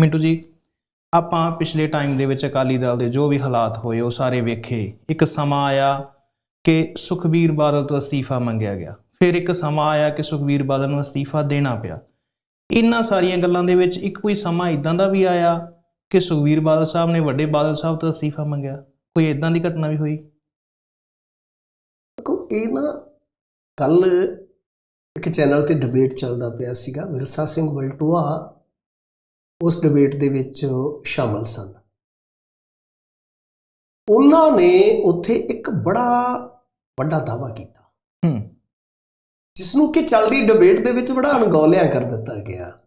ਮਿੰਟੂ ਜੀ, ਆਪਾਂ ਪਿਛਲੇ ਟਾਈਮ ਦੇ ਵਿੱਚ ਅਕਾਲੀ ਦਲ ਦੇ ਜੋ ਵੀ ਹਾਲਾਤ ਹੋਏ, ਉਹ ਸਾਰੇ ਵੇਖੇ। ਇੱਕ ਸਮਾਂ ਆਇਆ ਕਿ ਸੁਖਬੀਰ ਬਾਦਲ ਤੋਂ ਅਸਤੀਫਾ ਮੰਗਿਆ ਗਿਆ। ਫਿਰ ਇੱਕ ਸਮਾਂ ਆਇਆ ਕਿ ਸੁਖਬੀਰ ਬਾਦਲ ਨੂੰ ਅਸਤੀਫਾ ਦੇਣਾ ਪਿਆ। ਇਹਨਾਂ ਸਾਰੀਆਂ ਗੱਲਾਂ ਦੇ ਵਿੱਚ ਇੱਕ ਕੋਈ ਸਮਾਂ ਇਦਾਂ ਦਾ ਵੀ ਆਇਆ ਕਿ ਸੁਖਬੀਰ ਬਾਦਲ ਸਾਹਿਬ ਨੇ ਵੱਡੇ ਬਾਦਲ ਸਾਹਿਬ ਤੋਂ ਅਸਤੀਫਾ ਮੰਗਿਆ? ਕੋਈ ਇਦਾਂ ਦੀ ਘਟਨਾ ਵੀ ਹੋਈ? ਦੇਖੋ, ਇਹ ਨਾ ਕੱਲ ਇੱਕ ਚੈਨਲ ਤੇ ਡਿਬੇਟ ਚੱਲਦਾ ਪਿਆ ਸੀਗਾ, ਵਿਰਸਾ ਸਿੰਘ ਵਲਟੋਆ ਉਸ ਡਿਬੇਟ ਦੇ ਵਿੱਚ ਸ਼ਾਮਲ ਸਨ। ਉਹਨਾਂ ਨੇ ਉੱਥੇ ਇੱਕ ਬੜਾ ਵੱਡਾ ਦਾਵਾ ਕੀਤਾ। ਹੂੰ। ਜਿਸ ਨੂੰ ਕਿ ਚੱਲਦੀ ਡਿਬੇਟ ਦੇ ਵਿੱਚ ਬੜਾ ਅਣਗੌਲਿਆ ਕਰ ਦਿੱਤਾ ਗਿਆ।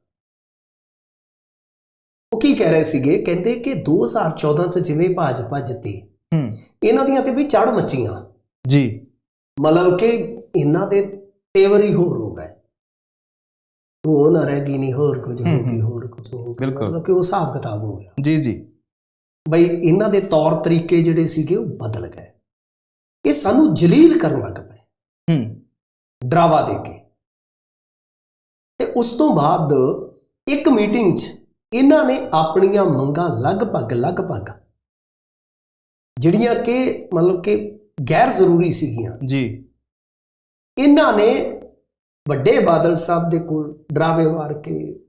ਉਹ ਕੀ ਕਹਿ ਰਹੇ ਸੀਗੇ? ਕਹਿੰਦੇ ਕਿ 2014 ਚ ਜਿਵੇਂ ਭਾਜਪਾ ਜਿੱਤੀ ਹੂੰ। ਇਹਨਾਂ ਦੀਆਂ ਤੇ ਵੀ ਚੜ ਮੱਚੀਆਂ। ਜੀ। ਮਤਲਬ ਕਿ ਇਹਨਾਂ ਦੇ ਤੇਵਰ ਹੀ ਹੋਰ ਹੋ ਗਏ। ਉਹ ਨਾ ਰਹਿ ਗਈ ਨਹੀਂ ਹੋਰ ਕੁਝ ਹੋ ਗਈ। ਹੋਰ ਕੁਝ ਹੋ ਗਿਆ ਬਿਲਕੁਲ। ਮਤਲਬ ਕਿ ਉਹ ਹਿਸਾਬ ਕਿਤਾਬ ਹੋ ਗਿਆ। ਜੀ ਜੀ। ਬਈ ਇਹਨਾਂ ਦੇ ਤੌਰ ਤਰੀਕੇ ਜਿਹੜੇ ਸੀਗੇ ਉਹ ਬਦਲ ਗਏ। ਇਹ ਸਾਨੂੰ ਜਲੀਲ ਕਰਨ ਲੱਗ ਪਏ। ਹੂੰ। ਡਰਾਵਾ ਦੇ ਕੇ। ਤੇ ਉਸ ਤੋਂ ਬਾਅਦ ਇੱਕ ਮੀਟਿੰਗ 'ਚ ਇਹਨਾਂ ਨੇ ਆਪਣੀਆਂ ਮੰਗਾਂ ਲਗਭਗ ਲਗਭਗ ਜਿਹੜੀਆਂ ਕਿ ਮਤਲਬ ਕਿ ਗੈਰ ਜ਼ਰੂਰੀ ਸੀਗੀਆਂ। ਜੀ। ਇਹਨਾਂ ਨੇ ਵੱਡੇ ਬਾਦਲ ਸਾਹਿਬ ਦੇ ਕੋਲ ਡਰਾਵੇ ਮਾਰ ਕੇ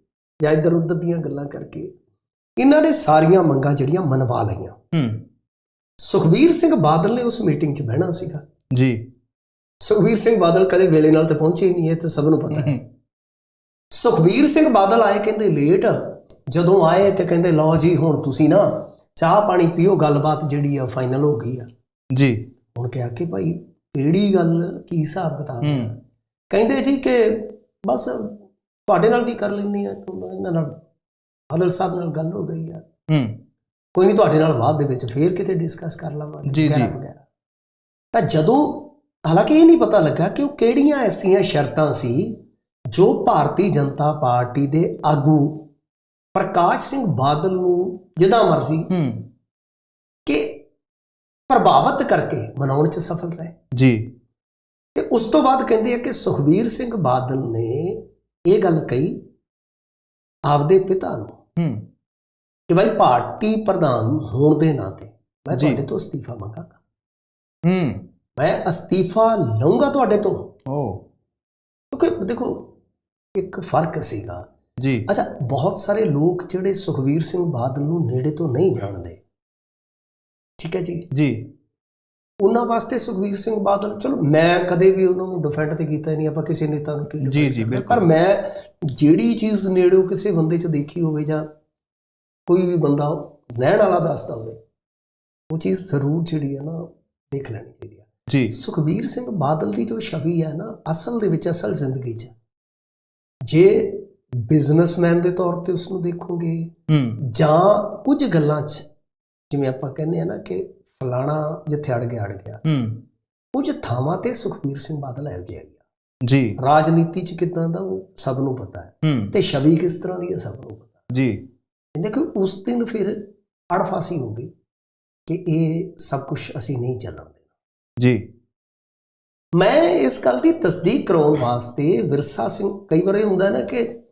ਜਾਂ ਇੱਧਰ ਉੱਧਰ ਦੀਆਂ ਗੱਲਾਂ ਕਰਕੇ ਇਹਨਾਂ ਨੇ ਸਾਰੀਆਂ ਮੰਗਾਂ ਜਿਹੜੀਆਂ ਮਨਵਾ ਲਈਆਂ। ਹੂੰ। ਸੁਖਬੀਰ ਸਿੰਘ ਬਾਦਲ ਨੇ ਉਸ ਮੀਟਿੰਗ 'ਚ ਬਹਿਣਾ ਸੀਗਾ। ਜੀ। ਸੁਖਬੀਰ ਸਿੰਘ ਬਾਦਲ ਕਦੇ ਵੇਲੇ ਨਾਲ ਤੇ ਪਹੁੰਚੇ ਹੀ ਨਹੀਂ ਇਹ ਤਾਂ ਸਭ ਨੂੰ ਪਤਾ ਹੈ। ਸੁਖਬੀਰ ਸਿੰਘ ਬਾਦਲ ਆਏ ਕਹਿੰਦੇ ਲੇਟ ਜਦੋਂ ਆਏ ਤੇ ਕਹਿੰਦੇ ਲਓ ਜੀ ਹੁਣ ਤੁਸੀਂ ਨਾ ਚਾਹ ਪਾਣੀ ਪੀਓ ਗੱਲਬਾਤ ਜਿਹੜੀ ਆ ਫਾਈਨਲ ਹੋ ਗਈ ਆ। ਜੀ। ਹੁਣ ਕਿਹਾ ਕਿ ਭਾਈ ਕਿਹੜੀ ਗੱਲ ਕੀ ਹਿਸਾਬ ਕਿਤਾਬ? ਹੂੰ। ਕਹਿੰਦੇ ਜੀ ਕਿ ਬਸ ਤੁਹਾਡੇ ਨਾਲ ਵੀ ਕਰ ਲੈਣੀ ਆ ਇਹਨਾਂ ਨਾਲ ਬਾਦਲ ਸਾਹਿਬ ਨਾਲ ਗੱਲ ਹੋ ਗਈ ਆ। ਹੂੰ। ਕੋਈ ਨਹੀਂ ਤੁਹਾਡੇ ਨਾਲ ਬਾਅਦ ਦੇ ਵਿੱਚ ਫੇਰ ਕਿਤੇ ਡਿਸਕਸ ਕਰ ਲਵਾਂਗੇ ਜੀ, ਜੀ। ਤਾਂ ਜਦੋਂ ਹਾਲਾਂਕਿ ਇਹ ਨਹੀਂ ਪਤਾ ਲੱਗਾ ਕਿ ਉਹ ਕਿਹੜੀਆਂ ਐਸੀਆਂ ਸ਼ਰਤਾਂ ਸੀ ਜੋ ਭਾਰਤੀ ਜਨਤਾ ਪਾਰਟੀ ਦੇ ਆਗੂ ਪ੍ਰਕਾਸ਼ ਸਿੰਘ ਬਾਦਲ ਨੂੰ ਜਿੱਦਾਂ ਮਰਜ਼ੀ ਹੂੰ। ਕਿ ਪ੍ਰਭਾਵਿਤ ਕਰਕੇ ਮਨਾਉਣ 'ਚ ਸਫਲ ਰਹੇ। ਜੀ। ਤੇ ਉਸ ਤੋਂ ਬਾਅਦ ਕਹਿੰਦੇ ਆ ਕਿ ਸੁਖਬੀਰ ਸਿੰਘ ਬਾਦਲ ਨੇ ਇਹ ਗੱਲ ਕਹੀ ਆਪਦੇ ਪਿਤਾ ਨੂੰ ਹੂੰ। ਕਿ ਭਾਈ ਪਾਰਟੀ ਪ੍ਰਧਾਨ ਹੋਣ ਦੇ ਨਾਤੇ ਮੈਂ। ਤੁਹਾਡੇ ਤੋਂ ਅਸਤੀਫਾ ਮੰਗਾਂਗਾ। ਹੂੰ। ਮੈਂ ਅਸਤੀਫਾ ਲਵਾਂਗਾ ਤੁਹਾਡੇ ਤੋਂ। ਓ। ਕਿਉਂਕਿ ਦੇਖੋ ਇੱਕ ਫ਼ਰਕ ਸੀਗਾ। ਜੀ। ਅੱਛਾ ਬਹੁਤ ਸਾਰੇ ਲੋਕ ਜਿਹੜੇ ਸੁਖਬੀਰ ਸਿੰਘ ਬਾਦਲ ਨੂੰ ਨੇੜੇ ਤੋਂ ਨਹੀਂ ਜਾਣਦੇ। ਠੀਕ ਹੈ ਜੀ? ਜੀ। ਉਹਨਾਂ ਵਾਸਤੇ ਸੁਖਬੀਰ ਸਿੰਘ ਬਾਦਲ ਚਲੋ ਮੈਂ ਕਦੇ ਵੀ ਉਹਨਾਂ ਨੂੰ ਡਿਫੈਂਡ ਤੇ ਕੀਤਾ ਨਹੀਂ ਆਪਾਂ ਕਿਸੇ ਨੇਤਾ ਨੂੰ ਕੀ defend ਜੀ, ਜੀ। ਪਰ ਮੈਂ ਜਿਹੜੀ ਚੀਜ਼ ਨੇੜਿਓਂ ਕਿਸੇ ਬੰਦੇ 'ਚ ਦੇਖੀ ਹੋਵੇ ਜਾਂ ਕੋਈ ਵੀ ਬੰਦਾ ਰਹਿਣ ਵਾਲਾ ਦੱਸਦਾ ਹੋਵੇ ਉਹ ਚੀਜ਼ ਜ਼ਰੂਰ ਜਿਹੜੀ ਹੈ ਨਾ ਦੇਖ ਲੈਣੀ ਚਾਹੀਦੀ ਹੈ। ਜੀ। ਸੁਖਬੀਰ ਸਿੰਘ ਬਾਦਲ ਦੀ ਜੋ ਛਵੀ ਹੈ ਨਾ ਅਸਲ ਦੇ ਵਿੱਚ ਅਸਲ ਜ਼ਿੰਦਗੀ 'ਚ ਜੇ ਬਿਜ਼ਨਸਮੈਨ ਦੇ ਤੌਰ ਤੇ ਉਸ ਨੂੰ ਦੇਖੋਗੇ ਜਾਂ ਕੁਝ ਗੱਲਾਂ 'ਚ ਜਿਵੇਂ ਆਪਾਂ ਕਹਿੰਦੇ ਆ ਨਾ ਕਿ ਫਲਾਣਾ ਜਿੱਥੇ ਅੜ ਗਿਆ ਅੜ ਗਿਆ। ਹੂੰ। ਕੁਝ ਥਾਵਾਂ ਤੇ ਸੁਖਬੀਰ ਸਿੰਘ ਬਾਦਲ ਜਿਹਾ ਗਿਆ ਜੀ। ਰਾਜਨੀਤੀ 'ਚ ਕਿਦਾਂ ਦਾ ਉਹ ਸਭ ਨੂੰ ਪਤਾ ਹੈ। ਤੇ ਛਵੀ ਕਿਸ ਤਰ੍ਹਾਂ ਦੀ ਹੈ ਸਭ ਨੂੰ ਪਤਾ। ਜੀ। ਕਹਿੰਦੇ ਕਿ ਉਸ ਦਿਨ ਫਿਰ ਅੜਫਾਸੀ ਹੋ ਗਈ ਕਿ ਇਹ ਸਭ ਕੁਝ ਅਸੀਂ ਨਹੀਂ ਚੱਲਣ ਦੇਣਾ। ਜੀ। ਮੈਂ ਇਸ ਗੱਲ ਦੀ ਤਸਦੀਕ ਕਰਾਉਣ ਵਾਸਤੇ ਵਿਰਸਾ ਸਿੰਘ ਕਈ ਵਾਰ ਇਹ ਹੁੰਦਾ ਨਾ ਕਿ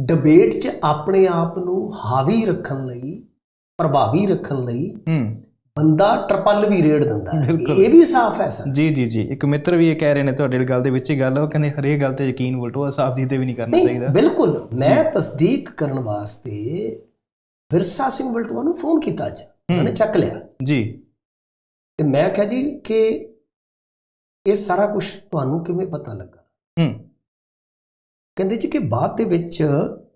ਡਿਬੇਟ 'ਚ ਆਪਣੇ ਆਪ ਨੂੰ ਹਾਵੀ ਰੱਖਣ ਲਈ ਪ੍ਰਭਾਵੀ ਰੱਖਣ ਲਈ ਹੂੰ। ਬੰਦਾ ਟਰਪਲ ਵੀ ਰੇੜ ਦਿੰਦਾ। ਇਹ ਵੀ ਸਾਫ਼ ਹੈ ਸਰ। ਜੀ ਜੀ ਜੀ। ਇੱਕ ਮਿੱਤਰ ਵੀ ਇਹ ਕਹਿ ਰਹੇ ਨੇ ਤੁਹਾਡੇ ਗੱਲ ਦੇ ਵਿੱਚ ਹੀ ਗੱਲ ਉਹ ਕਹਿੰਦੇ ਹਰੇਕ ਗੱਲ ਤੇ ਯਕੀਨ ਵਲਟੋਆ ਸਾਹਿਬ ਜੀ ਤੇ ਵੀ ਨਹੀਂ ਕਰਨਾ ਚਾਹੀਦਾ। ਬਿਲਕੁਲ। ਮੈਂ ਤਸਦੀਕ ਕਰਨ ਵਾਸਤੇ ਵਿਰਸਾ ਸਿੰਘ ਬਲਟਵਾ ਨੂੰ ਫੋਨ ਕੀਤਾ ਅੱਜ। ਉਹਨਾਂ ਚੱਕ ਲਿਆ। ਜੀ। ਤੇ ਮੈਂ ਕਿਹਾ ਜੀ ਕਿ ਇਹ ਸਾਰਾ ਕੁਝ ਤੁਹਾਨੂੰ ਕਿਵੇਂ ਪਤਾ ਲੱਗਾ? ਹੂੰ। ਕਹਿੰਦੇ ਜੀ ਕਿ ਬਾਅਦ ਦੇ ਵਿੱਚ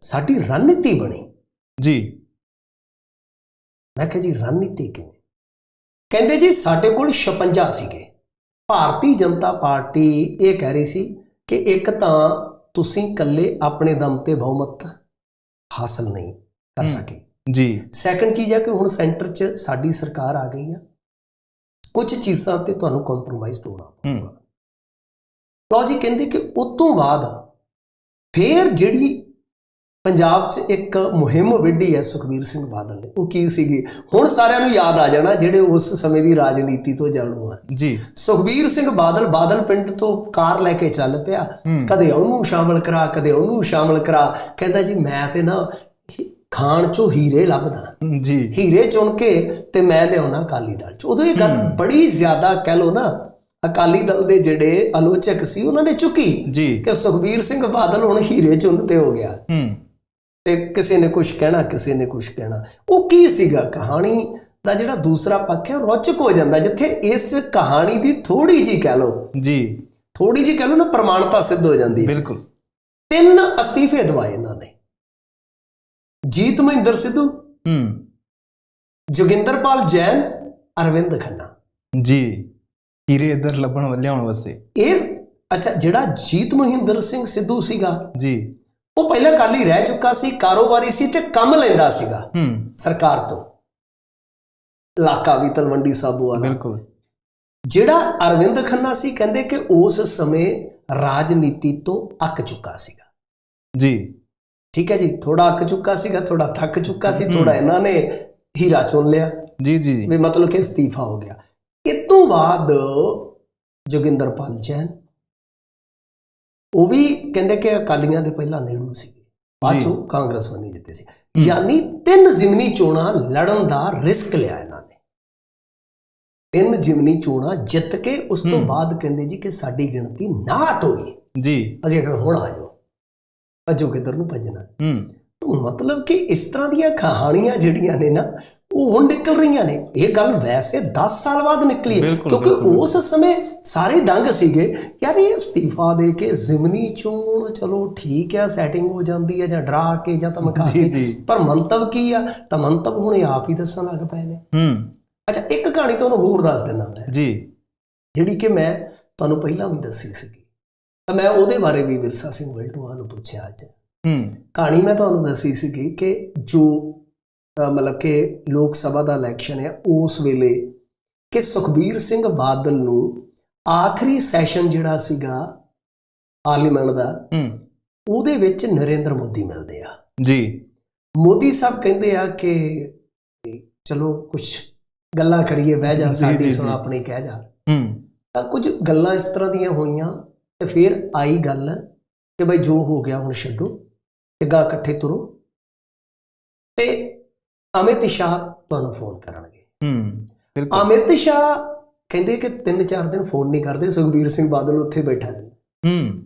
ਸਾਡੀ ਰਣਨੀਤੀ ਬਣੀ। ਜੀ। ਮੈਂ ਕਿਹਾ ਜੀ ਰਣਨੀਤੀ ਕਿਵੇਂ? ਕਹਿੰਦੇ ਜੀ ਸਾਡੇ ਕੋਲ 56 ਸੀਗੇ। ਭਾਰਤੀ ਜਨਤਾ ਪਾਰਟੀ ਇਹ ਕਹਿ ਰਹੀ ਸੀ ਕਿ ਇੱਕ ਤਾਂ ਤੁਸੀਂ ਇਕੱਲੇ ਆਪਣੇ ਦਮ ਤੇ ਬਹੁਮਤ ਹਾਸਲ ਨਹੀਂ ਕਰ। ਸਕੇ। ਜੀ। ਸੈਕੰਡ ਚੀਜ਼ ਹੈ ਕਿ ਹੁਣ ਸੈਂਟਰ 'ਚ ਸਾਡੀ ਸਰਕਾਰ ਆ ਗਈ ਆ। ਕੁਝ ਚੀਜ਼ਾਂ ਤੇ ਤੁਹਾਨੂੰ ਕੰਪਰੋਮਾਈਜ਼ ਹੋਣਾ ਹੂੰ। ਲਓ ਜੀ ਕਹਿੰਦੇ ਕਿ ਉਸ ਤੋਂ ਬਾਅਦ ਫੇਰ ਜਿਹੜੀ ਪੰਜਾਬ 'ਚ ਇੱਕ ਮੁਹਿੰਮ ਵਿੱਢੀ ਹੈ ਸੁਖਬੀਰ ਸਿੰਘ ਬਾਦਲ ਨੇ। ਉਹ ਕੀ ਸੀਗੀ? ਹੁਣ ਸਾਰਿਆਂ ਨੂੰ ਯਾਦ ਆ ਜਾਣਾ ਜਿਹੜੇ ਉਸ ਸਮੇਂ ਦੀ ਰਾਜਨੀਤੀ ਤੋਂ ਜਾਣੂ ਆ। ਜੀ। ਸੁਖਬੀਰ ਸਿੰਘ ਬਾਦਲ ਬਾਦਲ ਪਿੰਡ ਤੋਂ ਕਾਰ ਲੈ ਕੇ ਚੱਲ ਪਿਆ। ਕਦੇ ਉਹਨੂੰ ਸ਼ਾਮਲ ਕਰਾ ਕਦੇ ਉਹਨੂੰ ਸ਼ਾਮਲ ਕਰਾ। ਕਹਿੰਦਾ ਜੀ ਮੈਂ ਤੇ ਨਾ ਖਾਣ ਚੋਂ ਹੀਰੇ ਲੱਭਦਾ। ਜੀ। ਹੀਰੇ ਚੁਣ ਕੇ ਤੇ ਮੈਂ ਲਿਆਉਣਾ ਅਕਾਲੀ ਦਲ ਚ। ਉਦੋਂ ਇਹ ਗੱਲ ਬੜੀ ਜ਼ਿਆਦਾ ਕਹਿ ਲੋ ਨਾ ਅਕਾਲੀ ਦਲ ਦੇ ਜਿਹੜੇ ਆਲੋਚਕ ਸੀ ਉਹਨਾਂ ਨੇ ਚੁੱਕੀ ਕਿ ਸੁਖਬੀਰ ਸਿੰਘ ਬਾਦਲ ਹੁਣ ਹੀਰੇ ਚੁਣ ਤੇ ਹੋ ਗਿਆ। ਹੂੰ। ਤੇ ਕਿਸੇ ਨੇ ਕੁਝ ਕਹਿਣਾ ਕਿਸੇ ਨੇ ਕੁਝ ਕਹਿਣਾ। ਉਹ ਕੀ ਸੀਗਾ? ਕਹਾਣੀ ਦਾ ਜਿਹੜਾ ਦੂਸਰਾ ਪੱਖ ਹੈ ਉਹ ਰੌਚਕ ਹੋ ਜਾਂਦਾ ਜਿੱਥੇ ਇਸ ਕਹਾਣੀ ਦੀ ਥੋੜੀ ਜੀ ਕਹਿ ਲੋ ਜੀ। ਥੋੜੀ ਜੀ ਕਹਿ ਲੋ ਨਾ ਪ੍ਰਮਾਣਤਾ ਸਿੱਧ ਹੋ ਜਾਂਦੀ ਹੈ। ਬਿਲਕੁਲ। ਤਿੰਨ ਅਸਤੀਫੇ ਦਵਾਏ ਇਹਨਾਂ ਨੇ। ਜੀਤ ਮਹਿੰਦਰ ਸਿੱਧੂ ਹੂੰ। ਜੋਗਿੰਦਰਪਾਲ ਜੈਨ ਅਰਵਿੰਦ ਖੰਨਾ। ਜੀ। ਹੀਰੇ ਇੱਧਰ ਲੱਭਣ ਲਿਆਉਣ ਵਾਸਤੇ। ਇਹ ਅੱਛਾ ਜਿਹੜਾ ਜੀਤ ਮਹਿੰਦਰ ਸਿੰਘ ਸਿੱਧੂ ਸੀਗਾ ਜੀ। ਉਹ ਪਹਿਲਾਂ ਕਾਲੀ ਰਹਿ ਚੁੱਕਾ ਸੀ ਕਾਰੋਬਾਰੀ ਸੀ ਤੇ ਕੰਮ ਲੈਂਦਾ ਸੀਗਾ ਹੂੰ। ਸਰਕਾਰ ਤੋਂ। ਇਲਾਕਾ ਵੀ ਤਲਵੰਡੀ ਸਾਬੋ ਵਾਲਾ। ਬਿਲਕੁਲ। ਜਿਹੜਾ ਅਰਵਿੰਦ ਖੰਨਾ ਸੀ ਕਹਿੰਦੇ ਕਿ ਉਸ ਸਮੇਂ ਰਾਜਨੀਤੀ ਤੋਂ ਅੱਕ ਚੁੱਕਾ ਸੀਗਾ। ਜੀ। ਠੀਕ ਹੈ ਜੀ ਥੋੜਾ ਅੱਕ ਚੁੱਕਾ ਸੀਗਾ ਥੋੜਾ ਥੱਕ ਚੁੱਕਾ ਸੀ। ਥੋੜਾ ਇਹਨਾਂ ਨੇ ਹੀਰਾ ਚੁਣ ਲਿਆ। ਜੀ ਜੀ। ਜੀ ਵੀ ਮਤਲਬ ਕਿ ਅਸਤੀਫਾ ਹੋ ਗਿਆ। ਇਸ ਤੋਂ ਬਾਅਦ ਜੋਗਿੰਦਰਪਾਲ ਜੈਨ ਉਹ ਵੀ ਕਹਿੰਦੇ ਕਿ ਅਕਾਲੀਆਂ ਦੇ ਪਹਿਲਾਂ ਨੇੜੂ ਸੀ ਬਾਅਦ। ਚੋਂ ਕਾਂਗਰਸ ਬਣੀ ਜਿੱਤੇ ਸੀ। ਯਾਨੀ ਤਿੰਨ ਜ਼ਿਮਨੀ ਚੋਣਾਂ ਲੜਨ ਦਾ ਰਿਸਕ ਲਿਆ ਇਹਨਾਂ ਨੇ। ਤਿੰਨ ਜ਼ਿਮਨੀ ਚੋਣਾਂ ਜਿੱਤ ਕੇ ਉਸ ਤੋਂ। ਬਾਅਦ ਕਹਿੰਦੇ ਜੀ ਕਿ ਸਾਡੀ ਗਿਣਤੀ 59 ਹੋਈ ਜੀ। ਅਸੀਂ ਅਗਰ ਹੁਣ ਆ ਜਾਓ ਭੱਜੋ ਕਿੱਧਰ ਨੂੰ ਭੱਜਣਾ। ਹੂੰ। ਤਾਂ ਮਤਲਬ ਕਿ ਇਸ ਤਰ੍ਹਾਂ ਦੀਆਂ ਕਹਾਣੀਆਂ ਜਿਹੜੀਆਂ ਨੇ ਨਾ ਉਹ ਹੁਣ ਨਿਕਲ ਰਹੀਆਂ ਨੇ। ਇਹ ਗੱਲ ਵੈਸੇ 10 ਸਾਲ ਬਾਅਦ ਨਿਕਲੀ ਹੈ ਕਿਉਂਕਿ। ਉਸ ਸਮੇਂ ਸਾਰੇ ਦੰਗ ਸੀਗੇ। ਯਾਰ ਇਹ ਅਸਤੀਫਾ ਦੇ ਕੇ ਜ਼ਿਮਨੀ ਚੋਣ ਚਲੋ ਠੀਕ ਹੈ ਸੈਟਿੰਗ ਹੋ ਜਾਂਦੀ ਹੈ ਜਾਂ ਡਰਾ ਕੇ ਜਾਂ ਧਮਕਾ ਕੇ। ਪਰ ਮੰਤਵ ਕੀ ਆ? ਤਾਂ ਮੰਤਵ ਹੁਣ ਆਪ ਹੀ ਦੱਸਣ ਲੱਗ ਪਏ ਨੇ। ਹੂੰ। ਅੱਛਾ ਇੱਕ ਕਹਾਣੀ ਤੁਹਾਨੂੰ ਹੋਰ ਦੱਸ ਦਿੰਦਾ ਮੈਂ। ਜੀ। ਜਿਹੜੀ ਕਿ ਮੈਂ ਤੁਹਾਨੂੰ ਪਹਿਲਾਂ ਵੀ ਦੱਸੀ ਸੀਗੀ। ਤਾਂ ਮੈਂ ਉਹਦੇ ਬਾਰੇ ਵੀ ਵਿਰਸਾ ਸਿੰਘ ਵਲਟੂਆ ਨੂੰ ਪੁੱਛਿਆ ਅੱਜ। ਹੂੰ। ਕਹਾਣੀ ਮੈਂ ਤੁਹਾਨੂੰ ਦੱਸੀ ਸੀਗੀ ਕਿ ਜੋ ਮਤਲਬ ਕਿ ਲੋਕ ਸਭਾ ਦਾ ਇਲੈਕਸ਼ਨ ਹੈ ਉਸ ਵੇਲੇ ਕਿ ਸੁਖਬੀਰ ਸਿੰਘ ਬਾਦਲ ਨੂੰ ਆਖਰੀ ਸੈਸ਼ਨ ਜਿਹੜਾ ਸੀਗਾ ਪਾਰਲੀਮੈਂਟ ਦਾ ਹੂੰ। ਉਹਦੇ ਵਿੱਚ ਨਰਿੰਦਰ ਮੋਦੀ ਮਿਲਦੇ ਆ। ਜੀ। ਮੋਦੀ ਸਾਹਿਬ ਕਹਿੰਦੇ ਆ ਕਿ ਚਲੋ ਕੁਝ ਗੱਲਾਂ ਕਰੀਏ ਬਹਿ ਜਾ ਸਾਡੀ ਸੁਣ। ਆਪਣੀ ਕਹਿ ਜਾ। ਹੂੰ। ਤਾਂ ਕੁਝ ਗੱਲਾਂ ਇਸ ਤਰ੍ਹਾਂ ਦੀਆਂ ਹੋਈਆਂ ਤੇ ਫਿਰ ਆਈ ਗੱਲ ਕਿ ਭਾਈ ਜੋ ਹੋ ਗਿਆ ਹੁਣ ਛੱਡੋ ਤੇ ਗਾ ਇਕੱਠੇ ਤੁਰੋ। ਤੇ ਅਮਿਤ ਸ਼ਾਹ ਤੁਹਾਨੂੰ ਫੋਨ ਕਰਨਗੇ। ਹੂੰ ਬਿਲਕੁਲ। ਅਮਿਤ ਸ਼ਾਹ ਕਹਿੰਦੇ ਕਿ 3-4 ਦਿਨ ਫੋਨ ਨਹੀਂ ਕਰਦੇ ਸੁਖਬੀਰ ਸਿੰਘ ਬਾਦਲ ਉੱਥੇ ਬੈਠਾ ਨੇ ਹੂੰ।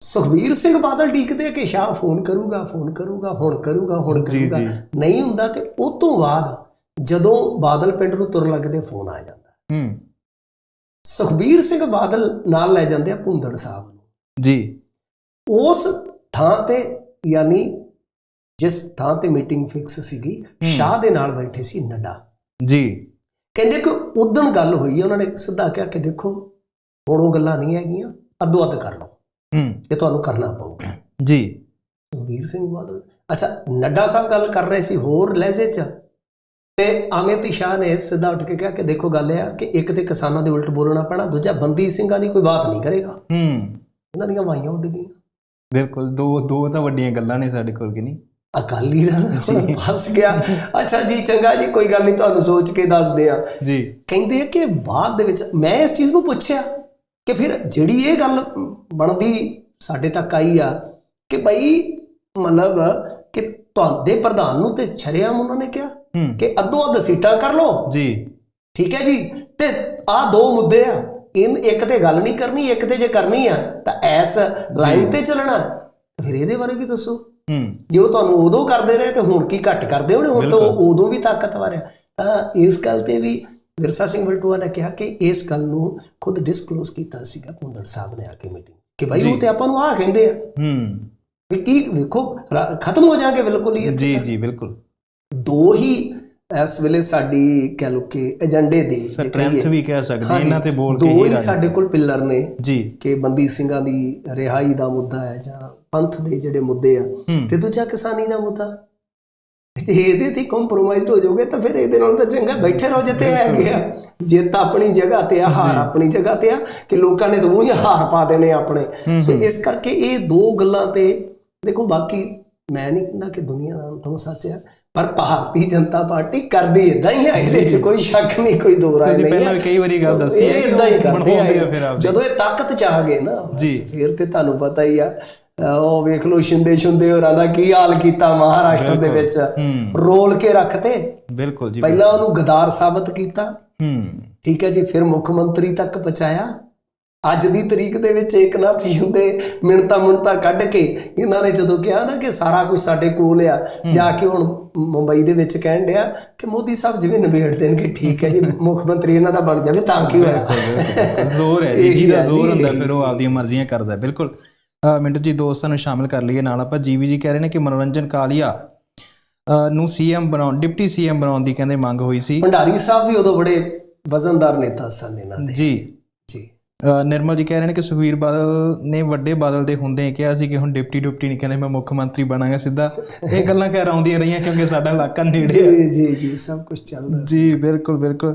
ਸੁਖਬੀਰ ਸਿੰਘ ਬਾਦਲ ਡੀਕਦੇ ਕਿ ਸ਼ਾਹ ਫੋਨ ਕਰੂਗਾ ਫੋਨ ਕਰੂਗਾ ਹੁਣ ਕਰੂਗਾ ਹੁਣ ਕਰੂਗਾ। ਨਹੀਂ ਹੁੰਦਾ ਤੇ ਉਸ ਤੋਂ ਬਾਅਦ ਜਦੋਂ ਬਾਦਲ ਪਿੰਡ ਨੂੰ ਤੁਰਨ ਲੱਗਦੇ ਫੋਨ ਆ ਜਾਂਦਾ। ਹੂੰ। ਸੁਖਬੀਰ ਸਿੰਘ ਬਾਦਲ ਨਾਲ ਲੈ ਜਾਂਦੇ ਆ ਭੁੰਦੜ ਸਾਹਿਬ ਨੂੰ। ਜੀ। ਉਸ ਥਾਂ ਤੇ ਯਾਨੀ ਜਿਸ ਥਾਂ ਤੇ ਮੀਟਿੰਗ ਫਿਕਸ ਸੀਗੀ। ਸ਼ਾਹ ਦੇ ਨਾਲ ਬੈਠੇ ਸੀ ਨੱਡਾ। ਜੀ। ਕਹਿੰਦੇ ਕਿ ਉਦੋਂ ਗੱਲ ਹੋਈ ਹੈ ਉਹਨਾਂ ਨੇ ਸਿੱਧਾ ਕਿਹਾ ਕਿ ਦੇਖੋ ਹੁਣ ਉਹ ਗੱਲਾਂ ਨਹੀਂ ਹੈਗੀਆਂ ਅੱਧੋ ਅੱਧ ਕਰ ਲਓ। ਹੂੰ। ਇਹ ਤੁਹਾਨੂੰ ਕਰਨਾ ਪਊਗਾ। ਜੀ। ਸੁਖਬੀਰ ਸਿੰਘ ਬਾਦਲ। ਅੱਛਾ ਨੱਡਾ ਸਾਹਿਬ ਗੱਲ ਕਰ ਰਹੇ ਸੀ ਹੋਰ ਲਹਿਜੇ 'ਚ। ਤੇ ਅਮਿਤ ਸ਼ਾਹ ਨੇ ਸਿੱਧਾ ਉੱਠ ਕੇ ਕਿਹਾ ਕਿ ਦੇਖੋ ਗੱਲ ਇਹ ਆ ਕਿ ਇੱਕ ਤੇ ਕਿਸਾਨਾਂ ਦੇ ਉਲਟ ਬੋਲਣਾ ਪੈਣਾ ਦੂਜਾ ਬੰਦੀ ਸਿੰਘਾਂ ਦੀ ਕੋਈ ਬਾਤ ਨਹੀਂ ਕਰੇਗਾ। ਹੂੰ। ਇਹਨਾਂ ਦੀਆਂ ਵਾਈਆਂ ਉੱਡ ਗਈਆਂ। ਬਿਲਕੁਲ ਦੋ ਦੋ ਤਾਂ ਵੱਡੀਆਂ ਗੱਲਾਂ ਨੇ ਸਾਡੇ ਕੋਲ ਕਿ ਨਹੀਂ? ਅਕਾਲੀ ਦਲ ਫਸ ਗਿਆ। ਅੱਛਾ ਜੀ ਚੰਗਾ ਜੀ ਕੋਈ ਗੱਲ ਨਹੀਂ ਤੁਹਾਨੂੰ ਸੋਚ ਕੇ ਦੱਸਦੇ ਆ ਜੀ। ਕਹਿੰਦੇ ਆ ਕਿ ਬਾਅਦ ਦੇ ਵਿੱਚ ਮੈਂ ਇਸ ਚੀਜ਼ ਨੂੰ ਪੁੱਛਿਆ ਕਿ ਫਿਰ ਜਿਹੜੀ ਇਹ ਗੱਲ ਬਣਦੀ ਸਾਡੇ ਤੱਕ ਆਈ ਆ ਕਿ ਭਾਈ ਮਤਲਬ ਕਿ ਤੁਹਾਡੇ ਪ੍ਰਧਾਨ ਨੂੰ ਤੇ ਛਰਿਆਮ ਉਹਨਾਂ ਨੇ ਕਿਹਾ ਕਿ ਅੱਧੋ ਅੱਧ ਸੀਟਾਂ ਕਰ ਲਓ। ਜੀ। ਠੀਕ ਹੈ ਜੀ? ਤੇ ਆ ਦੋ ਮੁੱਦੇ ਆ। ਇਨ ਇੱਕ ਤੇ ਗੱਲ ਨਹੀਂ ਕਰਨੀ ਇੱਕ ਤੇ ਜੇ ਕਰਨੀ ਆ ਤਾਂ ਐਸ ਲਾਈਨ ਤੇ ਚੱਲਣਾ। ਫਿਰ ਇਹਦੇ ਬਾਰੇ ਵੀ ਦੱਸੋ। ਹੂੰ। ਜੇ ਉਹ ਤੁਹਾਨੂੰ ਉਦੋਂ ਕਰਦੇ ਰਹੇ ਤੇ ਹੁਣ ਕੀ ਘੱਟ ਕਰਦੇ ਹੋਣੇ? ਹੁਣ ਤਾਂ। ਉਦੋਂ ਵੀ ਤਾਕਤਵਰ ਹੈ ਤਾਂ ਇਸ ਗੱਲ ਤੇ ਵੀ ਵਿਰਸਾ ਸਿੰਘ ਵਲਟੂਆ ਨੇ ਕਿਹਾ ਕਿ ਇਸ ਗੱਲ ਨੂੰ ਖੁਦ ਡਿਸਕਲੋਜ਼ ਕੀਤਾ ਸੀਗਾ ਪੁੰਦੜ ਸਾਹਿਬ ਨੇ ਆ ਕੇ ਮੀਟਿੰਗ ਕਿ ਭਾਈ। ਉਹ ਤੇ ਆਪਾਂ ਨੂੰ ਆ ਕਹਿੰਦੇ ਆ। ਹੂੰ। ਵੀ ਕੀ ਵੇਖੋ ਖਤਮ ਹੋ ਜਾਗੇ ਬਿਲਕੁਲ ਹੀ ਜੀ। ਜੀ ਬਿਲਕੁਲ। ਦੋ ਹੀ ਇਸ ਵੇਲੇ ਸਾਡੀ ਕਹਿ ਲੋ ਕਿ ਏਜੰਡੇ ਦੇ ਸਟਰੈਂਥ ਵੀ ਕਹਿ ਸਕਦੇ ਇਹਨਾਂ ਤੇ ਬੋਲ ਕੇ ਦੋ ਹੀ ਸਾਡੇ ਕੋਲ ਪਿੱਲਰ ਨੇ ਜੀ। ਕਿ ਬੰਦੀ ਸਿੰਘਾਂ ਦੀ ਰਿਹਾਈ ਦਾ ਮੁੱਦਾ ਹੈ ਜਾਂ ਪੰਥ ਦੇ ਜਿਹੜੇ ਮੁੱਦੇ ਆ ਹੂੰ। ਤੇ ਦੂਜਾ ਕਿਸਾਨੀ ਦਾ ਮੁੱਦਾ। ਜੇ ਇਹਦੇ ਤੇ ਕੰਪਰੋਮਾਈਜ਼ਡ ਹੋ ਜਾਓਗੇ ਤਾਂ ਫਿਰ ਇਹਦੇ ਨਾਲ ਤਾਂ ਚੰਗਾ ਬੈਠੇ ਰਹੋ ਜਿੱਥੇ ਹੈਗੇ ਆ। ਜਿੱਤ ਆਪਣੀ ਜਗ੍ਹਾ ਤੇ ਆ ਹਾਰ ਆਪਣੀ ਜਗ੍ਹਾ ਤੇ ਆ ਕਿ ਲੋਕਾਂ ਨੇ ਤਾਂ ਉਹੀ ਹਾਰ ਪਾ ਦੇਣੇ ਆਪਣੇ। ਸੋ ਇਸ ਕਰਕੇ ਇਹ ਦੋ ਗੱਲਾਂ ਤੇ ਦੇਖੋ ਬਾਕੀ ਮੈਂ ਨਹੀਂ ਕਹਿੰਦਾ ਕਿ ਦੁਨੀਆ ਦਾ ਅੰਤਮ ਸੱਚ ਹੈ ਪਰ ਭਾਰਤੀ ਜਨਤਾ ਪਾਰਟੀ ਕਰਦੀ ਇਦਾਂ ਹੀ ਹੈ ਇਹਦੇ 'ਚ ਕੋਈ ਸ਼ੱਕ ਨਹੀਂ ਕੋਈ ਦੋ ਰਾਏ ਨਹੀਂ ਪਹਿਲਾਂ ਹੈ ਵੀ ਕਈ ਵਾਰੀ ਗੱਲ ਦੱਸੀ ਹੈ ਇਦਾਂ ਹੀ ਕਰਦੇ ਆ ਆ। ਜਦੋਂ ਇਹ ਤਾਕਤ ਚ ਆ ਗਏ ਨਾ। ਫਿਰ ਤੇ ਤੁਹਾਨੂੰ ਪਤਾ ਹੀ ਆ ਉਹ ਵੇਖ ਲਓ ਸ਼ਿੰਦੇ ਸ਼ੁੰਦੇ ਹੋਰਾਂ ਦਾ ਕੀ ਹਾਲ ਕੀਤਾ ਮਹਾਰਾਸ਼ਟਰ ਦੇ ਵਿੱਚ। ਰੋਲ ਕੇ ਰੱਖਤੇ। ਬਿਲਕੁਲ ਜੀ ਪਹਿਲਾਂ ਉਹਨੂੰ ਗਦਾਰ ਸਾਬਤ ਕੀਤਾ। ਹੂੰ। ਠੀਕ ਹੈ ਜੀ ਫਿਰ ਮੁੱਖ ਮੰਤਰੀ ਤੱਕ ਪਹੁੰਚਾਇਆ। ਅੱਜ ਦੀ ਤਰੀਕ ਦੇ ਵਿੱਚ ਏਕਨਾਥ ਸ਼ਿੰਦੇ ਮਿੰਤਾ ਮੁੰਤਾ ਕੱਢ ਕੇ ਇਹਨਾਂ ਨੇ ਜਦੋਂ ਕਿਹਾ ਨਾ ਕਿ ਸਾਰਾ ਕੁਝ ਸਾਡੇ ਕੋਲ ਆ ਜਾ ਕੇ ਹੁਣ ਮੁੰਬਈ ਦੇ ਵਿੱਚ ਕਹਿਣ ਡਿਆ ਕਿ ਮੋਦੀ ਸਾਹਿਬ ਜਿਵੇਂ ਨਿਬੇੜ ਦੇਣਗੇ ਠੀਕ ਹੈ ਜੀ ਮੁੱਖ ਮੰਤਰੀ ਇਹਨਾਂ ਦਾ ਬਣ ਜਾਵੇ ਤਾਂ ਕੀ ਹੋਇਆ? ਜ਼ੋਰ ਹੈ ਜੀ ਹੈ ਜ਼ੋਰ ਹੁੰਦਾ। ਫਿਰ ਉਹ ਆਪਦੀਆਂ ਮਰਜ਼ੀਆਂ ਕਰਦਾ ਬਿਲਕੁਲ। ਮਿੰਟੂ ਜੀ ਦੋਸਤਾਂ ਨੂੰ ਸ਼ਾਮਿਲ ਕਰ ਲਈਏ ਨਾਲ। ਆਪਾਂ ਜੀਵੀ ਜੀ ਕਹਿ ਰਹੇ ਨੇ ਕਿ ਮਨੋਰੰਜਨ ਕਾਲੀਆ ਨੂੰ ਸੀਐਮ ਬਣਾਉਣ ਡਿਪਟੀ ਸੀਐਮ ਬਣਾਉਣ ਦੀ ਕਹਿੰਦੇ ਮੰਗ ਹੋਈ ਸੀ। ਭੰਡਾਰੀ ਸਾਹਿਬ ਵੀ ਉਦੋਂ ਬੜੇ ਵਜ਼ਨਦਾਰ ਨੇਤਾ ਸਨ ਇਹਨਾਂ ਦੇ। ਜੀ। ਨਿਰਮਲ ਜੀ ਕਹਿ ਰਹੇ ਨੇ ਕਿ ਸੁਖਵੀਰ ਬਾਦਲ ਨੇ ਵੱਡੇ ਬਾਦਲ ਦੇ ਹੁੰਦੇ ਕਿਹਾ ਸੀ ਕਿ ਹੁਣ ਡਿਪਟੀ ਡਿਪਟੀ ਨਹੀਂ ਕਹਿੰਦੇ ਮੈਂ ਮੁੱਖ ਮੰਤਰੀ ਬਣਾਂਗਾ ਸਿੱਧਾ। ਇਹ ਗੱਲਾਂ ਘਰ ਆਉਂਦੀਆਂ ਰਹੀਆਂ ਕਿਉਂਕਿ ਸਾਡਾ ਇਲਾਕਾ ਨੇੜੇ ਹੈ ਜੀ ਜੀ ਜੀ ਸਭ ਕੁਝ ਚੱਲਦਾ ਜੀ ਬਿਲਕੁਲ ਬਿਲਕੁਲ।